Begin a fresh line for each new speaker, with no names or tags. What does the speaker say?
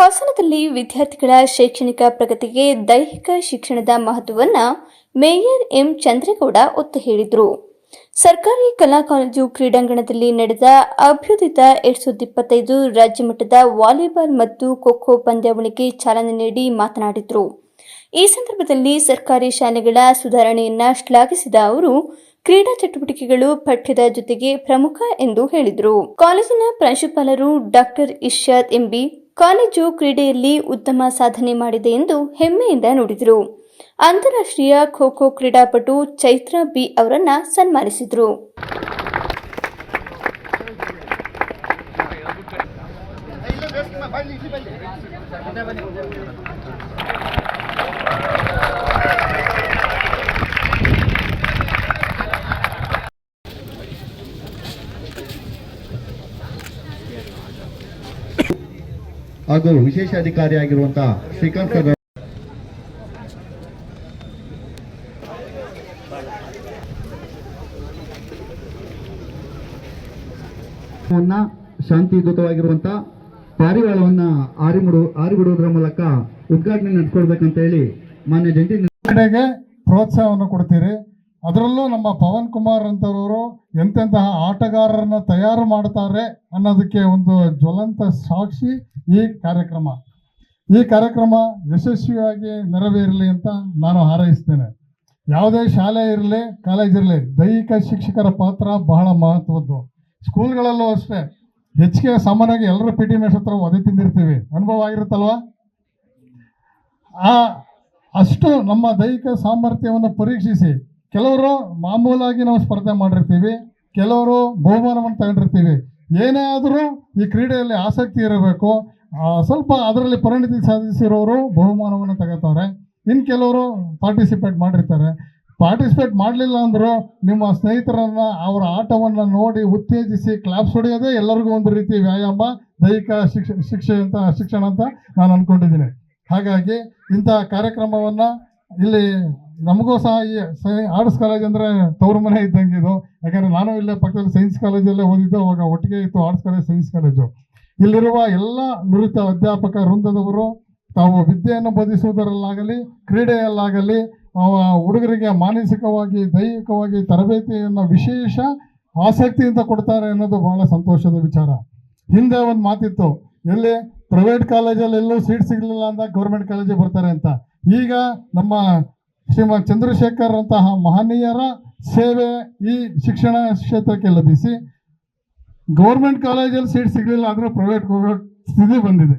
ಹಾಸನದಲ್ಲಿ ವಿದ್ಯಾರ್ಥಿಗಳ ಶೈಕ್ಷಣಿಕ ಪ್ರಗತಿಗೆ ದೈಹಿಕ ಶಿಕ್ಷಣದ ಮಹತ್ವವನ್ನು ಮೇಯರ್ ಎಂ ಚಂದ್ರೇಗೌಡ ಒತ್ತು ಹೇಳಿದರು. ಸರ್ಕಾರಿ ಕಲಾ ಕಾಲೇಜು ಕ್ರೀಡಾಂಗಣದಲ್ಲಿ ನಡೆದ ಅಭ್ಯುದಿತ ಎರಡ್ ಸಾವಿರದ ಇಪ್ಪತ್ತೈದು ರಾಜ್ಯ ಮಟ್ಟದ ವಾಲಿಬಾಲ್ ಮತ್ತು ಖೋ ಪಂದ್ಯಾವಳಿಗೆ ಚಾಲನೆ ನೀಡಿ ಮಾತನಾಡಿದರು. ಈ ಸಂದರ್ಭದಲ್ಲಿ ಸರ್ಕಾರಿ ಶಾಲೆಗಳ ಸುಧಾರಣೆಯನ್ನ ಶ್ಲಾಘಿಸಿದ ಅವರು, ಕ್ರೀಡಾ ಚಟುವಟಿಕೆಗಳು ಪಠ್ಯದ ಜೊತೆಗೆ ಪ್ರಮುಖ ಎಂದು ಹೇಳಿದರು. ಕಾಲೇಜಿನ ಪ್ರಾಂಶುಪಾಲರು ಡಾಕ್ಟರ್ ಇಶಾದ್ ಎಂಬಿ ಕಾಲೇಜು ಕ್ರೀಡೆಯಲ್ಲಿ ಉತ್ತಮ ಸಾಧನೆ ಮಾಡಿದೆ ಎಂದು ಹೆಮ್ಮೆಯಿಂದ ನುಡಿದರು. ಅಂತಾರಾಷ್ಟ್ರೀಯ ಖೋ ಖೋ ಕ್ರೀಡಾಪಟು ಚೈತ್ರ ಬಿ ಅವರನ್ನ ಸನ್ಮಾನಿಸಿದರು.
ಹಾಗೂ ವಿಶೇಷ ಅಧಿಕಾರಿಯಾಗಿರುವಂತಹ ಶ್ರೀಕಾಂತ್ ಸರ್ ಪಾರಿವಾಳವನ್ನ ಆರಿ ಮುಡು ಆರಿ ಬಿಡುವುದರ ಮೂಲಕ ಉದ್ಘಾಟನೆ ನಡೆಸ್ಕೊಡ್ಬೇಕಂತ ಹೇಳಿ ಮಾನ್ಯ ಜಂಟಿ
ಕ್ರೀಡೆಗೆ ಪ್ರೋತ್ಸಾಹವನ್ನು ಕೊಡ್ತೀರಿ. ಅದರಲ್ಲೂ ನಮ್ಮ ಪವನ್ ಕುಮಾರ್ ಅಂತವರು ಎಂತೆಂತಹ ಆಟಗಾರರನ್ನ ತಯಾರು ಮಾಡ್ತಾರೆ ಅನ್ನೋದಕ್ಕೆ ಒಂದು ಜ್ವಲಂತ ಸಾಕ್ಷಿ ಈ ಕಾರ್ಯಕ್ರಮ. ಈ ಕಾರ್ಯಕ್ರಮ ಯಶಸ್ವಿಯಾಗಿ ನೆರವೇರಲಿ ಅಂತ ನಾನು ಹಾರೈಸ್ತೇನೆ. ಯಾವುದೇ ಶಾಲೆ ಇರಲಿ ಕಾಲೇಜ್ ಇರಲಿ, ದೈಹಿಕ ಶಿಕ್ಷಕರ ಪಾತ್ರ ಬಹಳ ಮಹತ್ವದ್ದು. ಸ್ಕೂಲ್ಗಳಲ್ಲೂ ಅಷ್ಟೇ, ಹೆಚ್ಚಿಗೆ ಸಾಮಾನ್ಯವಾಗಿ ಎಲ್ಲರೂ ಪಿ ಟಿ ಮೇಷ್ ಹತ್ರ ಒದೆ ತಿಂದಿರ್ತೀವಿ. ಅನುಭವ ಆಗಿರುತ್ತಲ್ವಾ? ಆ, ಅಷ್ಟು ನಮ್ಮ ದೈಹಿಕ ಸಾಮರ್ಥ್ಯವನ್ನು ಪರೀಕ್ಷಿಸಿ ಕೆಲವರು ಮಾಮೂಲಾಗಿ ನಾವು ಸ್ಪರ್ಧೆ ಮಾಡಿರ್ತೀವಿ, ಕೆಲವರು ಬಹುಮಾನವನ್ನು ತಗೊಂಡಿರ್ತೀವಿ. ಏನೇ ಆದರೂ ಈ ಕ್ರೀಡೆಯಲ್ಲಿ ಆಸಕ್ತಿ ಇರಬೇಕು. ಸ್ವಲ್ಪ ಅದರಲ್ಲಿ ಪರಿಣಿತಿ ಸಾಧಿಸಿರೋರು ಬಹುಮಾನವನ್ನು ತಗೋತಾರೆ. ಇನ್ನು ಕೆಲವರು ಪಾರ್ಟಿಸಿಪೇಟ್ ಮಾಡಿರ್ತಾರೆ. ಪಾರ್ಟಿಸಿಪೇಟ್ ಮಾಡಲಿಲ್ಲ ಅಂದರೂ ನಿಮ್ಮ ಸ್ನೇಹಿತರನ್ನು, ಅವರ ಆಟವನ್ನು ನೋಡಿ ಉತ್ತೇಜಿಸಿ ಕ್ಲಾಪ್ಸ್ ಹೊಡೆಯೋದೇ ಎಲ್ಲರಿಗೂ ಒಂದು ರೀತಿ ವ್ಯಾಯಾಮ, ದೈಹಿಕ ಶಿಕ್ಷ, ಶಿಕ್ಷೆ ಅಂತ, ಶಿಕ್ಷಣ ಅಂತ ನಾನು ಅಂದ್ಕೊಂಡಿದ್ದೀನಿ ಹಾಗಾಗಿ ಇಂಥ ಕಾರ್ಯಕ್ರಮವನ್ನು ಇಲ್ಲಿ ನಮಗೂ ಸಹ ಈ ಆರ್ಟ್ಸ್ ಕಾಲೇಜ್ ಅಂದರೆ ತವರು ಮನೆ ಇದ್ದಂಗೆ ಇದು. ಯಾಕಂದರೆ ನಾನು ಇಲ್ಲೇ ಪಕ್ಕದಲ್ಲಿ ಸೈನ್ಸ್ ಕಾಲೇಜಲ್ಲೇ ಓದಿದ್ದು, ಅವಾಗ ಒಟ್ಟಿಗೆ ಇತ್ತು ಆರ್ಟ್ಸ್ ಕಾಲೇಜ್, ಸೈನ್ಸ್ ಕಾಲೇಜು. ಇಲ್ಲಿರುವ ಎಲ್ಲ ನುರಿತ ಅಧ್ಯಾಪಕ ವೃಂದದವರು ತಾವು ವಿದ್ಯೆಯನ್ನು ಬೋಧಿಸುವುದರಲ್ಲಾಗಲಿ, ಕ್ರೀಡೆಯಲ್ಲಾಗಲಿ ಹುಡುಗರಿಗೆ ಮಾನಸಿಕವಾಗಿ, ದೈಹಿಕವಾಗಿ, ತರಬೇತಿಯನ್ನು ವಿಶೇಷ ಆಸಕ್ತಿಯಿಂದ ಕೊಡ್ತಾರೆ ಅನ್ನೋದು ಬಹಳ ಸಂತೋಷದ ವಿಚಾರ. ಹಿಂದೆ ಒಂದು ಮಾತಿತ್ತು, ಎಲ್ಲಿ ಪ್ರೈವೇಟ್ ಕಾಲೇಜಲ್ಲಿ ಎಲ್ಲೂ ಸೀಟ್ ಸಿಗಲಿಲ್ಲ ಅಂತ ಗೌರ್ಮೆಂಟ್ ಕಾಲೇಜಿಗೆ ಬರ್ತಾರೆ ಅಂತ. ಈಗ ನಮ್ಮ ಶ್ರೀಮಂತ ಚಂದ್ರಶೇಖರ್ ಅಂತಹ ಮಹನೀಯರ ಸೇವೆ ಈ ಶಿಕ್ಷಣ ಕ್ಷೇತ್ರಕ್ಕೆ ಲಭಿಸಿ ಗೌರ್ಮೆಂಟ್ ಕಾಲೇಜಲ್ಲಿ ಸೀಟ್ ಸಿಗಲಿಲ್ಲ ಅಂದರೆ ಪ್ರೈವೇಟ್ ಸ್ಥಿತಿ ಬಂದಿದೆ.